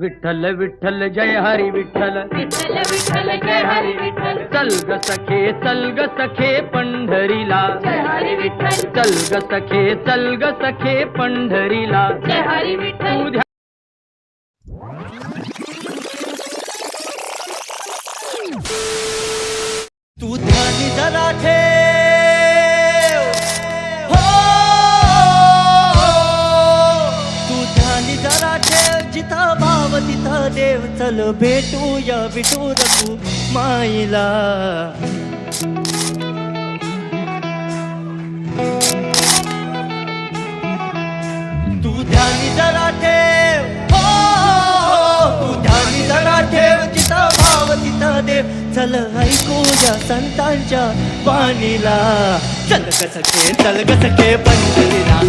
विठ्ठल विठ्ठल जय हरी विठ्ठल। विठ्ठल विठ्ठल जय हरी विठ्ठल। चल ग सखे चल ग सखे पंढरीला। जय हरी विठ्ठल। चल ग सखे चल ग सखे पंढरीला। जय हरी विठ्ठल। तू ध्या- तू ध्यानी जरा ठेव। देव चल भेटूया विठू रघू माईला. तू ध्यानी जरा ठेव. हो, हो, हो तू ध्यानी जरा ठेव. जिथं भाव तिथं देव. चल ऐकूया संतांच्या पाणीला चल कसके चल कसके पंढरीला